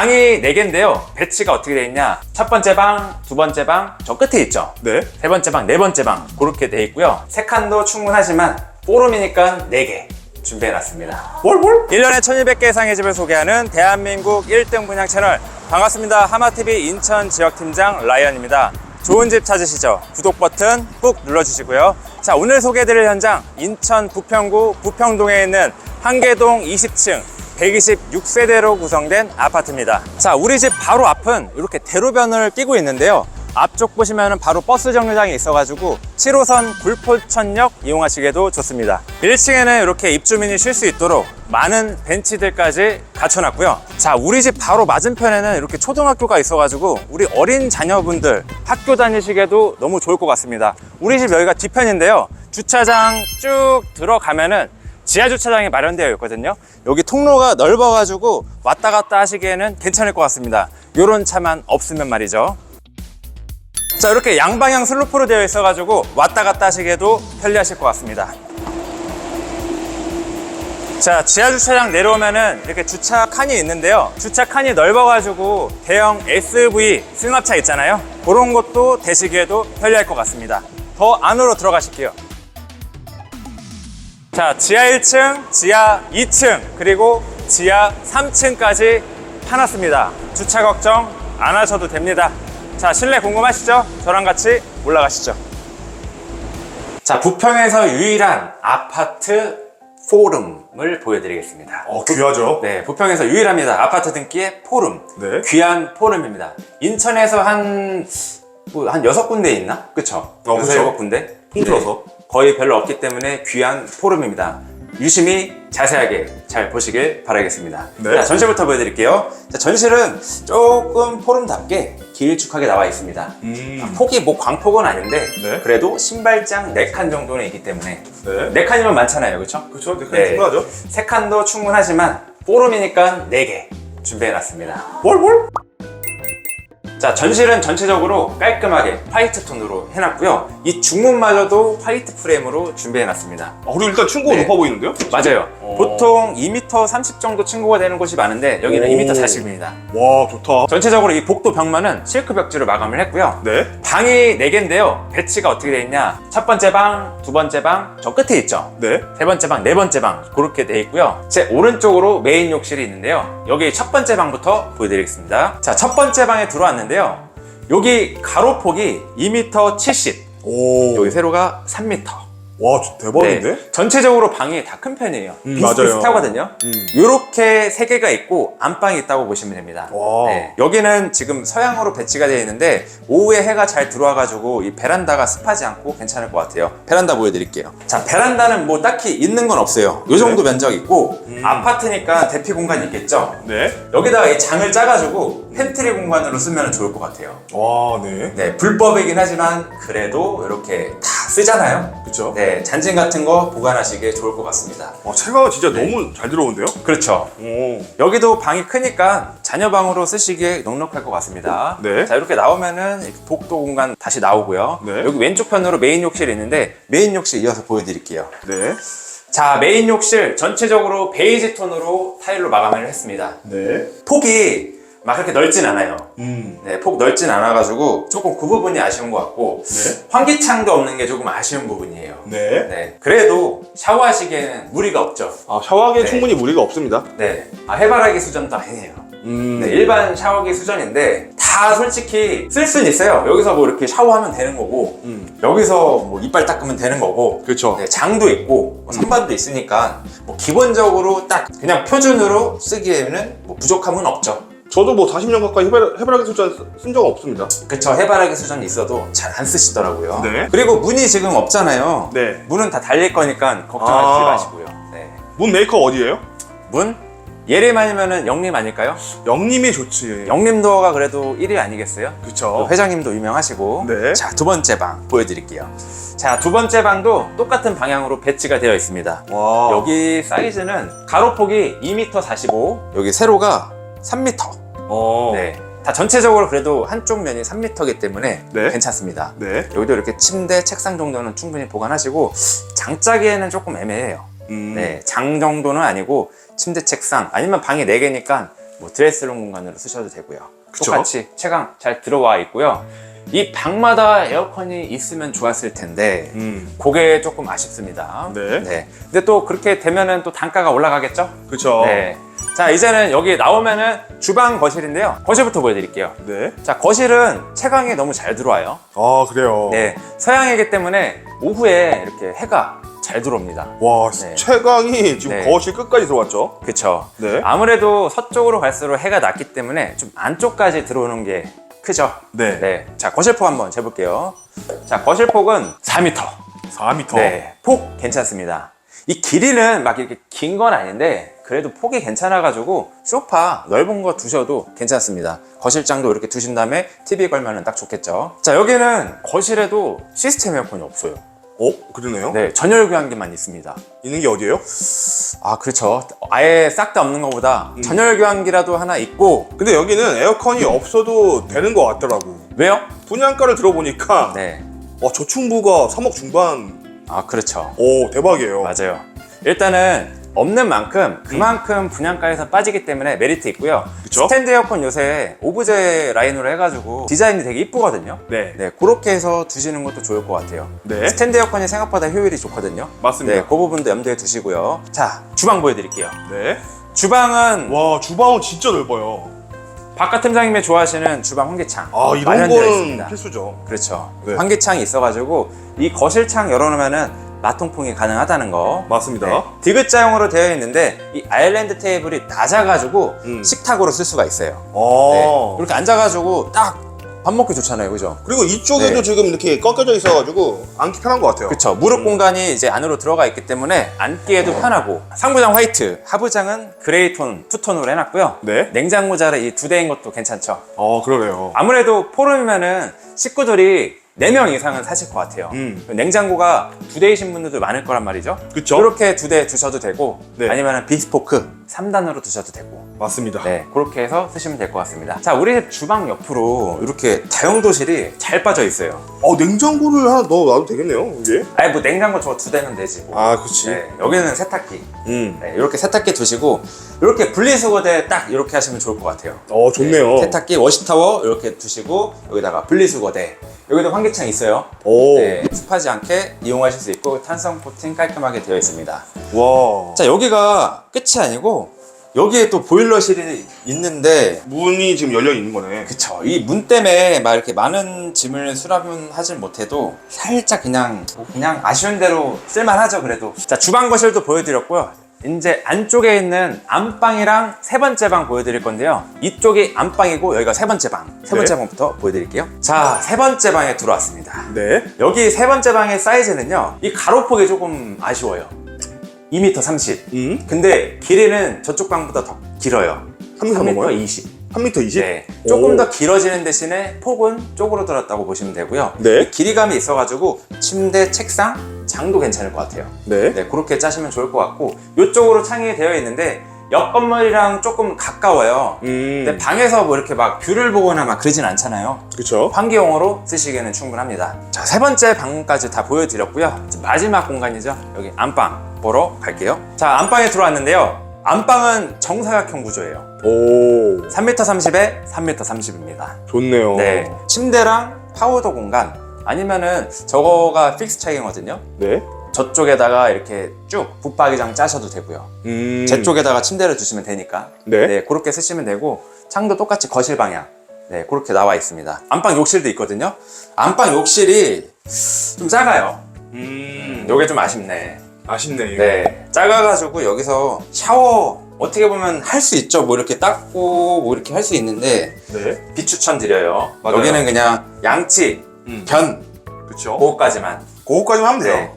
방이 4개인데요. 배치가 어떻게 되어 있냐? 첫 번째 방, 두 번째 방, 저 끝에 있죠. 네. 세 번째 방, 네 번째 방 그렇게 되어 있고요. 세 칸도 충분하지만 포룸이니까 4개 준비해놨습니다. 뭘, 뭘? 1년에 1200개 이상의 집을 소개하는 대한민국 1등 분양 채널 반갑습니다. 하마TV 인천 지역팀장 라이언입니다. 좋은 집 찾으시죠? 구독 버튼 꾹 눌러주시고요. 자, 오늘 소개해드릴 현장 인천 부평구 부평동에 있는 한계동 20층 126세대로 구성된 아파트입니다. 자, 우리 집 바로 앞은 이렇게 대로변을 끼고 있는데요. 앞쪽 보시면 바로 버스 정류장이 있어가지고 7호선 굴포천역 이용하시기에도 좋습니다. 1층에는 이렇게 입주민이 쉴 수 있도록 많은 벤치들까지 갖춰놨고요. 자, 우리 집 바로 맞은편에는 이렇게 초등학교가 있어가지고 우리 어린 자녀분들 학교 다니시기에도 너무 좋을 것 같습니다. 우리 집 여기가 뒤편인데요. 주차장 쭉 들어가면은 지하 주차장이 마련되어 있거든요. 여기 통로가 넓어 가지고 왔다 갔다 하시기에는 괜찮을 것 같습니다. 이런 차만 없으면 말이죠. 자 이렇게 양방향 슬로프로 되어 있어 가지고 왔다 갔다 하시기에도 편리하실 것 같습니다. 자 지하 주차장 내려오면은 이렇게 주차 칸이 있는데요. 주차 칸이 넓어 가지고 대형 SUV 승합차 있잖아요. 그런 것도 대시기에도 편리할 것 같습니다. 더 안으로 들어가실게요. 자, 지하 1층, 지하 2층, 그리고 지하 3층까지 파놨습니다. 주차 걱정 안 하셔도 됩니다. 자, 실내 궁금하시죠? 저랑 같이 올라가시죠. 자, 부평에서 유일한 아파트 포름을 보여드리겠습니다. 어, 귀하죠. 네, 부평에서 유일합니다. 아파트 등기의 포름. 네. 귀한 포름입니다. 인천에서 한, 뭐, 한 여섯 군데 있나? 그쵸? 어, 여섯, 그쵸. 일곱 군데? 통틀어서. 네, 거의 별로 없기 때문에 귀한 포름입니다. 유심히 자세하게 잘 보시길 바라겠습니다. 네. 자, 전실부터 보여드릴게요. 자, 전실은 조금 포름답게 길쭉하게 나와 있습니다. 음. 폭이 뭐 광폭은 아닌데 네. 그래도 신발장 4칸 정도는 있기 때문에 네. 4칸이면 많잖아요. 그렇죠? 그쵸. 네, 네. 충분하죠. 세 칸도 충분하지만 포럼이니까 4개 준비해놨습니다. 뭘, 뭘? 자, 전실은 전체적으로 깔끔하게 화이트 톤으로 해놨고요. 이 중문마저도 화이트 프레임으로 준비해놨습니다. 아, 그리고 일단 층고가 네. 높아 보이는데요? 맞아요. 어. 보통 2m 30 정도 층고가 되는 곳이 많은데 여기는 오. 2m 40입니다. 와, 좋다. 전체적으로 이 복도 벽면은 실크 벽지로 마감을 했고요. 네. 방이 4개인데요. 배치가 어떻게 되어 있냐? 첫 번째 방, 두 번째 방, 저 끝에 있죠. 네. 세 번째 방, 네 번째 방 그렇게 돼 있고요. 제 오른쪽으로 메인 욕실이 있는데요. 여기 첫 번째 방부터 보여드리겠습니다. 자, 첫 번째 방에 들어왔는데요. 여기 가로폭이 2m 70, 오. 여기 세로가 3m. 와, 저 대박인데? 네, 전체적으로 방이 다 큰 편이에요. 음, 비슷비슷하거든요. 음. 이렇게 세 개가 있고 안방이 있다고 보시면 됩니다. 와. 네, 여기는 지금 서양으로 배치가 되어 있는데 오후에 해가 잘 들어와가지고 이 베란다가 습하지 않고 괜찮을 것 같아요. 베란다 보여드릴게요. 자, 베란다는 뭐 딱히 있는 건 없어요. 이 정도 면적 있고 음. 아파트니까 대피 공간이 있겠죠. 네. 여기다가 이 장을 짜가지고 팬트리 공간으로 쓰면 좋을 것 같아요. 와, 네. 네, 불법이긴 하지만 그래도 이렇게 다 쓰잖아요. 그쵸. 네, 잔진 같은 거 보관하시기에 좋을 것 같습니다. 와, 채가 진짜 너무 잘 들어오는데요? 그렇죠. 오. 여기도 방이 크니까 자녀 방으로 쓰시기에 넉넉할 것 같습니다. 네. 자, 이렇게 나오면은 이렇게 복도 공간 다시 나오고요. 네. 여기 왼쪽 편으로 메인 욕실이 있는데 메인 욕실 이어서 보여드릴게요. 네. 자, 메인 욕실 전체적으로 베이지 톤으로 타일로 마감을 했습니다. 네. 폭이 막 그렇게 넓진 않아요. 음. 네, 폭 넓진 않아가지고 조금 그 부분이 아쉬운 것 같고 네. 환기창도 없는 게 조금 아쉬운 부분이에요. 네. 네, 그래도 샤워하시기에는 무리가 없죠. 아, 샤워하기에 네. 충분히 무리가 없습니다. 네, 아, 해바라기 수전도 아니에요. 음. 네, 일반 샤워기 수전인데 다 솔직히 쓸 수는 있어요. 여기서 뭐 이렇게 샤워하면 되는 거고 음. 여기서 뭐 이빨 닦으면 되는 거고 그쵸. 네, 장도 있고 뭐 선반도 있으니까 뭐 기본적으로 딱 그냥 표준으로 쓰기에는 뭐 부족함은 없죠. 저도 뭐 40년 가까이 해바라, 해바라기 숫자 쓴 적은 없습니다. 그쵸 해바라기 수전이 있어도 잘 안 쓰시더라고요. 네. 그리고 문이 지금 없잖아요. 네. 문은 다 달릴 거니까 걱정하지 아. 마시고요. 네. 문 메이커 어디예요? 문 예림아니면은 영림 아닐까요? 영림이 좋지. 영림도어가 그래도 1위 아니겠어요? 그쵸. 회장님도 유명하시고 네. 자 두 번째 방 보여드릴게요 자 두 번째 방도 똑같은 방향으로 배치가 되어 있습니다 와. 여기 사이즈는 가로폭이 2m 45 여기 세로가 3m 어. 네. 다 전체적으로 그래도 한쪽 면이 3m이기 때문에 네. 괜찮습니다 네. 여기도 이렇게 침대, 책상 정도는 충분히 보관하시고 장짜기에는 조금 애매해요 음. 네, 장 정도는 아니고 침대, 책상 아니면 방이 4개니까 뭐 드레스룸 공간으로 쓰셔도 되고요. 그쵸? 똑같이 채광 잘 들어와 있고요. 이 방마다 에어컨이 있으면 좋았을 텐데 음. 그게 조금 아쉽습니다. 네. 근데 또 그렇게 되면은 또 단가가 올라가겠죠? 네. 자 이제는 여기 나오면은 주방 거실인데요. 거실부터 보여드릴게요. 네. 자 거실은 채광이 너무 잘 들어와요. 아, 그래요. 네, 서양이기 때문에 오후에 이렇게 해가 잘 들어옵니다. 와, 네. 채광이 지금 네. 거실 끝까지 들어왔죠? 그쵸? 네. 아무래도 서쪽으로 갈수록 해가 낮기 때문에 좀 안쪽까지 들어오는 게 크죠? 네. 네. 자, 거실폭 한번 재볼게요. 자, 거실폭은 4m. 4m. 네. 폭 괜찮습니다. 이 길이는 막 이렇게 긴 건 아닌데 그래도 폭이 괜찮아가지고 소파 넓은 거 두셔도 괜찮습니다. 거실장도 이렇게 두신 다음에 TV 걸면은 딱 좋겠죠. 자, 여기는 거실에도 시스템 에어컨이 없어요. 어? 그러네요. 네, 전열 교환기만 있습니다. 있는 게 어디예요? 아, 그렇죠. 아예 싹 다 없는 것보다 음. 전열 교환기라도 하나 있고 근데 여기는 에어컨이 없어도 되는 것 같더라고. 왜요? 분양가를 들어보니까 네. 와, 저층부가 3억 중반. 아, 그렇죠. 오, 대박이에요. 맞아요. 일단은 없는 만큼 그만큼 분양가에서 빠지기 때문에 메리트 있고요. 그쵸? 스탠드 에어컨 요새 오브제 라인으로 해가지고 디자인이 되게 이쁘거든요. 네. 네, 그렇게 해서 두시는 것도 좋을 것 같아요. 네. 스탠드 에어컨이 생각보다 효율이 좋거든요. 맞습니다. 네, 그 부분도 염두에 두시고요. 자, 주방 보여드릴게요. 네. 주방은 와, 주방은 진짜 넓어요. 바깥 팀장님이 좋아하시는 주방 환기창 아, 이런 마련되어 거는 있습니다. 필수죠. 그렇죠. 네. 환기창이 있어가지고 이 거실창 열어놓으면은 마통풍이 가능하다는 거. 맞습니다. 네. 디귿자형으로 되어 있는데 이 아일랜드 테이블이 낮아가지고 음. 식탁으로 쓸 수가 있어요. 아. 네. 이렇게 앉아가지고 딱 밥 먹기 좋잖아요, 그죠? 그리고 이쪽에도 네. 지금 이렇게 꺾여져 있어가지고 앉기 편한 것 같아요. 그렇죠. 무릎 공간이 이제 안으로 들어가 있기 때문에 앉기에도 편하고 상부장 화이트, 하부장은 그레이 톤, 투톤으로 해놨고요. 네. 냉장고 자리 이두 대인 것도 괜찮죠. 어, 그러네요. 아무래도 포럼이면은 식구들이 4명 이상은 사실 것 같아요. 음. 냉장고가 두 대이신 분들도 많을 거란 말이죠. 그쵸? 이렇게 두 대 두셔도 되고 네. 아니면 빅스포크 3단으로 두셔도 되고 맞습니다. 네 그렇게 해서 쓰시면 될 것 같습니다. 자 우리 집 주방 옆으로 이렇게 다용도실이 잘 빠져 있어요. 어, 냉장고를 하나 넣어놔도 되겠네요, 이게? 아니 뭐 냉장고 저 두 대면 되지 뭐. 아, 그치. 네, 여기는 세탁기. 음. 네, 이렇게 세탁기 두시고 이렇게 분리수거대 딱 이렇게 하시면 좋을 것 같아요. 어, 좋네요. 세탁기 워시타워 이렇게 두시고 여기다가 분리수거대 여기도 환기창 있어요. 오. 네, 습하지 않게 이용하실 수 있고 탄성 코팅 깔끔하게 되어 있습니다. 와. 자 여기가 끝이 아니고 여기에 또 보일러실이 있는데 문이 지금 열려 있는 거네. 그쵸. 이 문 때문에 막 이렇게 많은 짐을 수납은 하진 못해도 살짝 그냥 뭐 그냥 아쉬운 대로 쓸만하죠 그래도. 자 주방 거실도 보여드렸고요. 이제 안쪽에 있는 안방이랑 세 번째 방 보여드릴 건데요. 이쪽이 안방이고 여기가 세 번째 방세 번째 네. 방부터 보여드릴게요. 자 세 번째 방에 들어왔습니다. 네. 여기 세 번째 방의 사이즈는요 이 가로폭이 조금 아쉬워요 2m 30 음. 근데 길이는 저쪽 방보다 더 길어요 3m 3m 넘어요? 20 3m 20? 네, 조금 오. 더 길어지는 대신에 폭은 쪼그러들었다고 보시면 되고요. 네. 이 길이감이 있어가지고 침대, 책상, 장도 괜찮을 것 같아요. 네. 네, 그렇게 짜시면 좋을 것 같고 이쪽으로 창이 되어 있는데 옆 건물이랑 조금 가까워요. 음. 근데 방에서 뭐 이렇게 막 뷰를 보거나 막 그러진 않잖아요. 그쵸. 환기용으로 쓰시기에는 충분합니다. 자, 세 번째 방까지 다 보여드렸고요. 이제 마지막 공간이죠. 여기 안방 보러 갈게요. 자, 안방에 들어왔는데요. 안방은 정사각형 구조예요. 오. 3m 30에 3m 30입니다. 좋네요. 네. 침대랑 파우더 공간 아니면은 저거가 픽스 차이거든요. 네. 저쪽에다가 이렇게 쭉 붙박이장 짜셔도 되고요. 음. 제 쪽에다가 침대를 두시면 되니까. 네. 그렇게 쓰시면 되고 창도 똑같이 거실 방향. 네, 그렇게 나와 있습니다. 안방 욕실도 있거든요. 안방 욕실이 좀 작아요. 음. 요게 좀 아쉽네. 아쉽네, 이거. 네. 작아가지고 여기서 샤워 어떻게 보면 할 수 있죠. 뭐 이렇게 닦고 뭐 이렇게 할 수 있는데 네. 비추천 드려요. 맞아요. 여기는 그냥 양치, 음. 변, 그쵸. 그거까지만. 그거까지만 하면 돼요. 네.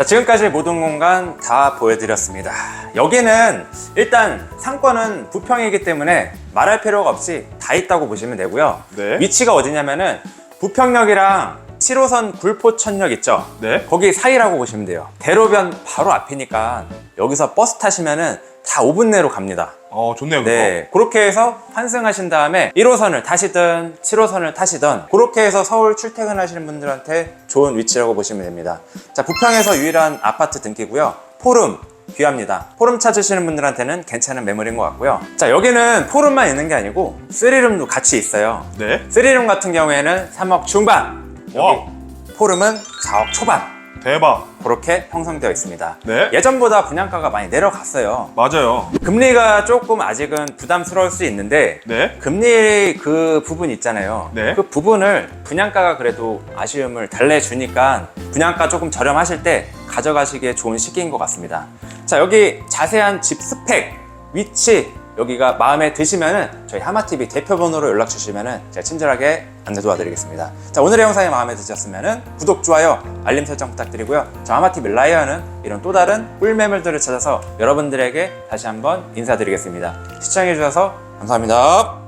자, 지금까지 모든 공간 다 보여드렸습니다. 여기는 일단 상권은 부평이기 때문에 말할 필요가 없이 다 있다고 보시면 되고요. 네. 위치가 어디냐면은 부평역이랑 7호선 굴포천역 있죠? 네. 거기 사이라고 보시면 돼요. 대로변 바로 앞이니까 여기서 버스 타시면은 다 5분 내로 갑니다. 어, 좋네요. 네, 그렇게 해서 환승하신 다음에 1호선을 타시든 7호선을 타시든 그렇게 해서 서울 출퇴근하시는 분들한테 좋은 위치라고 보시면 됩니다. 자, 부평에서 유일한 아파트 등기고요. 포름, 귀합니다. 포름 찾으시는 분들한테는 괜찮은 매물인 것 같고요. 자, 여기는 포름만 있는 게 아니고 쓰리룸도 같이 있어요. 네. 쓰리룸 같은 경우에는 3억 중반, 와, 포름은 4억 초반. 대박. 그렇게 형성되어 있습니다. 네. 예전보다 분양가가 많이 내려갔어요. 맞아요. 금리가 조금 아직은 부담스러울 수 있는데 네. 금리 그 부분 있잖아요. 네. 그 부분을 분양가가 그래도 아쉬움을 달래주니까 분양가 조금 저렴하실 때 가져가시기에 좋은 시기인 것 같습니다. 자, 여기 자세한 집 스펙, 위치, 여기가 마음에 드시면은 저희 하마TV 대표 번호로 연락 주시면은 제가 친절하게 안내 도와드리겠습니다. 자, 오늘의 영상이 마음에 드셨으면은 구독, 좋아요, 알림 설정 부탁드리고요. 저 하마TV 라이언은 이런 또 다른 꿀매물들을 찾아서 여러분들에게 다시 한번 인사드리겠습니다. 시청해주셔서 감사합니다.